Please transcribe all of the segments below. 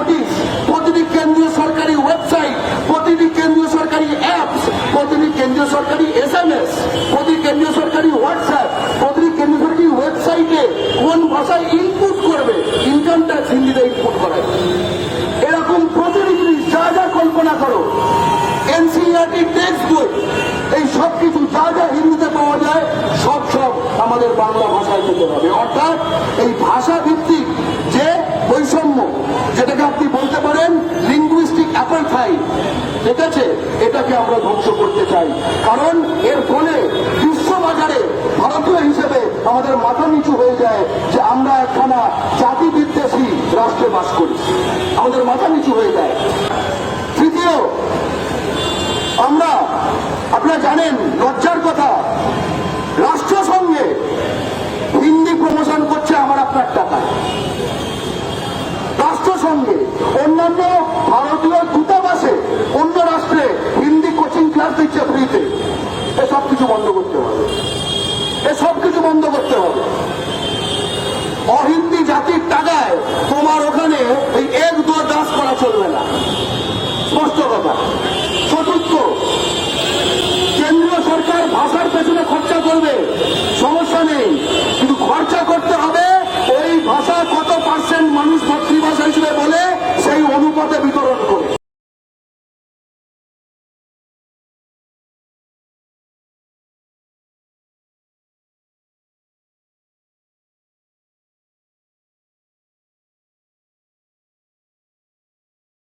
কোটি প্রতিটি কেন্দ্রীয় সরকারি ওয়েবসাইট প্রতিটি কেন্দ্রীয় সরকারি অ্যাপস প্রতিটি কেন্দ্রীয় সরকারি এস এম এস প্রতি কেন্দ্রীয় সরকারি হোয়াটসঅ্যাপ প্রতিটি কেন্দ্রীয় সরকারি ওয়েবসাইটে কোন ভাষায় ইনপুট করবে? ইনকাম ট্যাক্স হিন্দিতে ইনপুট করে। এরকম প্রতিটি জিনিস যা যা কল্পনা করো। এনসিআরটি টেক্সট বই এই সব কিছু যা যা হিন্দিতে পাওয়া যায়, সব সব আমাদের বাংলা ভাষায় পেতে হবে। অর্থাৎ এই লিঙ্গুইস্টিক অ্যাপারথাইড ঠিক আছে? এটাকে আমরা ধ্বংস করতে চাই। কারণ এর ফলে বিশ্ববাজারে ভারতীয় হিসেবে আমাদের মাথা নিচু হয়ে যায় যে আমরা একখানা জাতি বিদ্বেষী রাষ্ট্রে বাস করি। আমাদের মাথা নিচু হয়ে যায়। তৃতীয়, আমরা, আপনারা জানেন, লজ্জার কথা রাষ্ট্রসংঘে হিন্দি প্রমোশন করছে আমার আপনার টাকা। রাষ্ট্রসংঘে অন্যান্য কিছু বন্ধ করতে হবে। এ সব কিছু বন্ধ করতে হবে। অহিন্দি জাতির টাকায় তোমার ওখানে এই এক দু দাস করা চলবে না। স্পষ্ট কথা। চতুর্থ কেন্দ্রীয় সরকার ভাষার পেছনে খরচা করবে।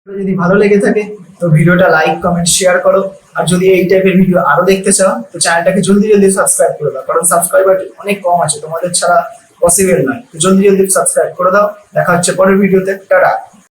যদি ভালো লেগে থাকে, তো ভিডিওটা লাইক কমেন্ট শেয়ার করো। আর যদি এই টাইপের ভিডিও আরও দেখতে চাও, তো চ্যানেলটাকে জলদি জলদি সাবস্ক্রাইব করে দাও। কারণ সাবস্ক্রাইবার অনেক কম আছে, তোমাদের ছাড়া পসিবল নয়। তো জলদি জলদি সাবস্ক্রাইব করে দাও। দেখা হচ্ছে পরের ভিডিওতে টাটা।